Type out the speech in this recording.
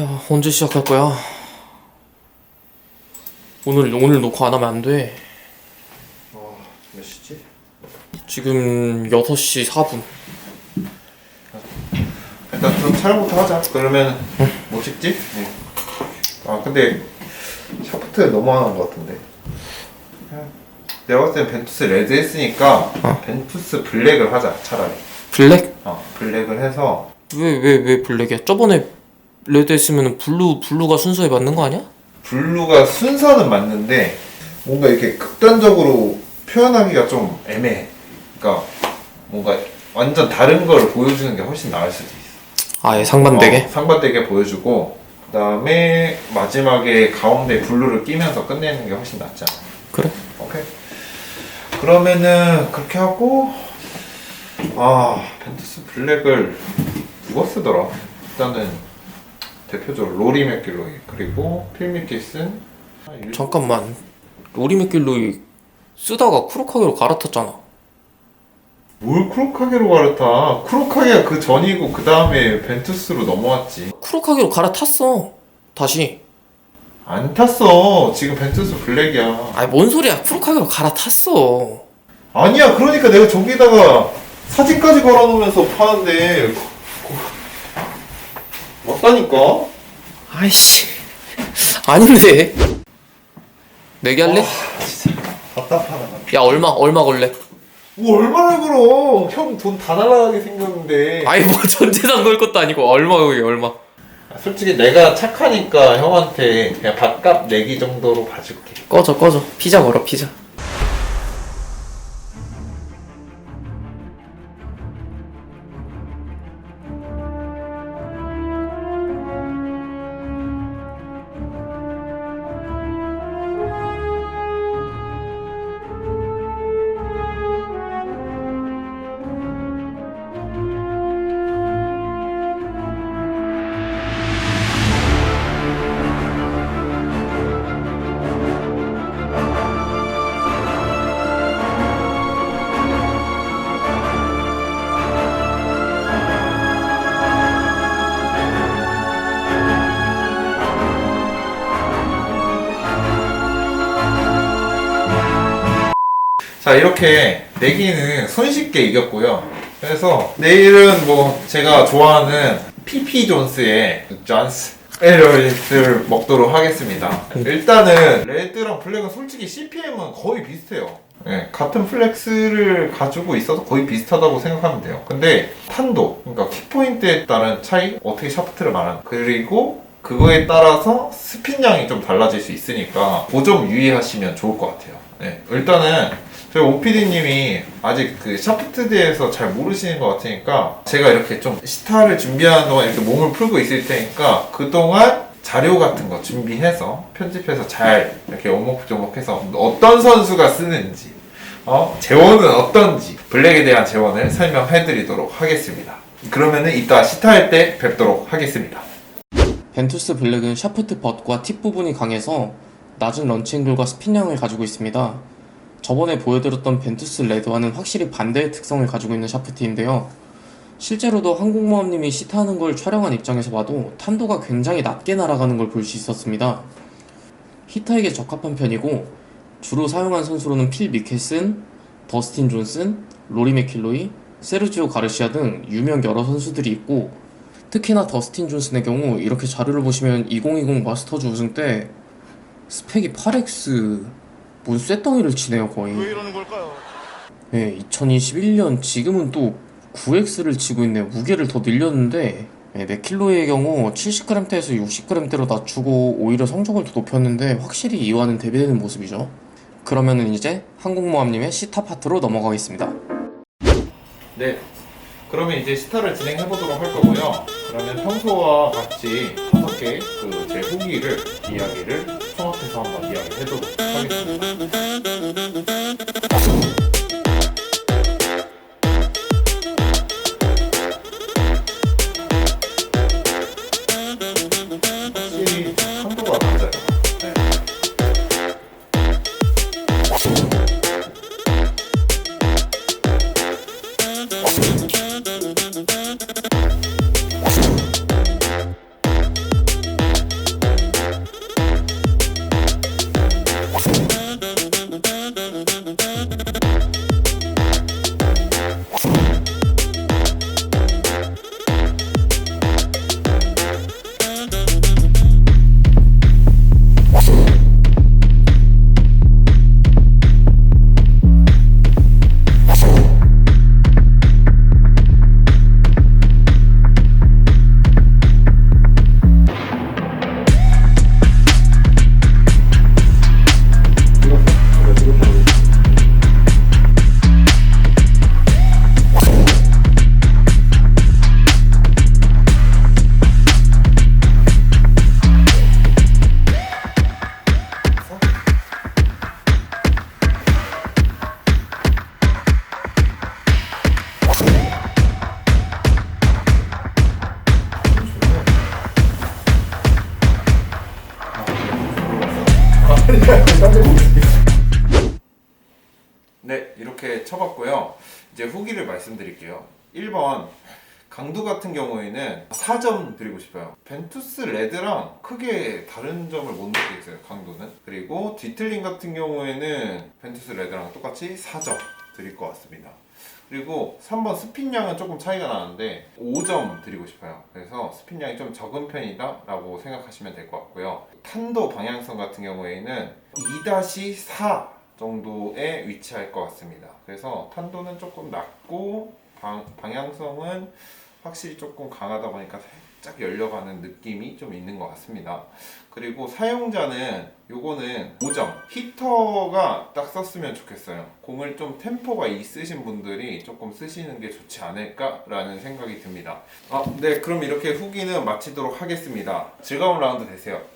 야, 언제 시작할 거야? 오늘 오늘 녹화 안 하면 안 돼. 몇 시지? 지금 6시 4분. 일단 좀 촬영부터 하자. 그러면 뭐 찍지? 네. 아 근데 샤프트 너무 안 한 것 같은데. 내가 봤을 땐 벤투스 레드 했으니까 어. 벤투스 블랙을 하자 차라리. 블랙? 어 블랙을 해서 왜 왜 왜 블랙이야? 저번에 레드 했으면 블루 블루가 순서에 맞는 거 아니야? 블루가 순서는 맞는데 뭔가 이렇게 극단적으로 표현하기가 좀 애매해. 그러니까 뭔가 완전 다른 걸 보여주는 게 훨씬 나을 수도 있어. 아예 상반되게? 어, 상반되게 보여주고 그다음에 마지막에 가운데 블루를 끼면서 끝내는 게 훨씬 낫지 않아? 그래? 오케이. 그러면은 그렇게 하고 아 벤투스 블랙을 누가 쓰더라? 일단은 대표적으로 로리 맥길로이 그리고 필 미키슨 아, 일- 잠깐만. 로리 맥길로이 쓰다가 쿠로카게로 갈아탔잖아. 뭘 크로카게로 갈았다 크로카게가 그 전이고 그 다음에 벤투스로 넘어왔지 쿠로카게로 갈아탔어. 다시. 안 탔어 지금 벤투스 블랙이야 아니 뭔 소리야? 쿠로카게로 갈아탔어. 아니야 그러니까 내가 저기다가 사진까지 걸어놓으면서 파는데 맞다니까 아이씨. 아닌데. 내기 할래? 진짜 답답하다 야 얼마 얼마 걸래? 뭐 얼마나 걸어 형 돈 다 날라가게 생겼는데 아니 뭐 전 재산 걸 것도 아니고 얼마 그게 얼마? 아, 솔직히 내가 착하니까 형한테 그냥 밥값 내기 정도로 봐줄게 꺼져 꺼져. 피자 걸어 피자. 자 이렇게 내기는 손쉽게 이겼고요. 그래서 내일은 뭐 제가 좋아하는 PP 존스의 존스 에러리스를 먹도록 하겠습니다. 일단은 레드랑 블랙은 솔직히 CPM은 거의 비슷해요. 네, 같은 플렉스를 가지고 있어서 거의 비슷하다고 생각하면 돼요. 근데 탄도 그러니까 킥포인트에 따른 차이 어떻게 샤프트를 말하는 그리고 그거에 따라서 스핀량이 좀 달라질 수 있으니까 그 점 유의하시면 좋을 것 같아요. 네, 일단은 저희 오피디님이 아직 그 샤프트에 대해서 잘 모르시는 것 같으니까 제가 이렇게 좀 시타를 준비하는 동안 이렇게 몸을 풀고 있을 테니까 그동안 자료 같은 거 준비해서 편집해서 잘 이렇게 오목조목해서 어떤 선수가 쓰는지 어? 재원은 어떤지 블랙에 대한 재원을 설명해 드리도록 하겠습니다 그러면은 이따 시타할 때 뵙도록 하겠습니다 벤투스 블랙은 샤프트 벗과 팁 부분이 강해서 낮은 런치 앵글과 스핀량을 가지고 있습니다. 저번에 보여드렸던 벤투스 레드와는 확실히 반대의 특성을 가지고 있는 샤프트인데요. 실제로도 항공모함님이 시타하는 걸 촬영한 입장에서 봐도 탄도가 굉장히 낮게 날아가는 걸 볼 수 있었습니다. 히터에게 적합한 편이고 주로 사용한 선수로는 필 미켈슨, 더스틴 존슨, 로리 맥킬로이, 세르지오 가르시아 등 유명 여러 선수들이 있고 특히나 더스틴 존슨의 경우 이렇게 자료를 보시면 2020 마스터즈 우승 때 스펙이 8X 뭔 쇳덩이를 치네요 거의 왜 이러는 걸까요? 네, 2021년 지금은 또 9X를 치고 있네요 무게를 더 늘렸는데 네, 맥킬로이의 경우 70g대에서 60g대로 낮추고 오히려 성적을 더 높였는데 확실히 이와는 대비되는 모습이죠 그러면은 이제 항공모함님의 시타 파트로 넘어가겠습니다 네. 그러면 이제 스타를 진행해 보도록 할 거고요. 그러면 평소와 같이 다섯 개의 그제 후기를 이야기를 총합해서 한번 이야기해 보도록 하겠습니다. 네, 이렇게 쳐봤고요. 이제 후기를 말씀드릴게요. 1번 강도 같은 경우에는 4점 드리고 싶어요. 벤투스 레드랑 크게 다른 점을 못 느끼겠어요. 강도는. 그리고 뒤틀림 같은 경우에는 벤투스 레드랑 똑같이 4점 드릴 것 같습니다. 그리고 3번 스핀량은 조금 차이가 나는데 5점 드리고 싶어요. 그래서 스핀량이 좀 적은 편이다 라고 생각하시면 될 것 같고요. 탄도 방향성 같은 경우에는 2-4 정도에 위치할 것 같습니다. 그래서 탄도는 조금 낮고 방, 방향성은 확실히 조금 강하다 보니까 살짝 열려가는 느낌이 좀 있는 것 같습니다. 그리고 사용자는 요거는 5점 히터가 딱 썼으면 좋겠어요. 공을 좀 템포가 있으신 분들이 조금 쓰시는 게 좋지 않을까라는 생각이 듭니다. 아, 네, 그럼 이렇게 후기는 마치도록 하겠습니다. 즐거운 라운드 되세요.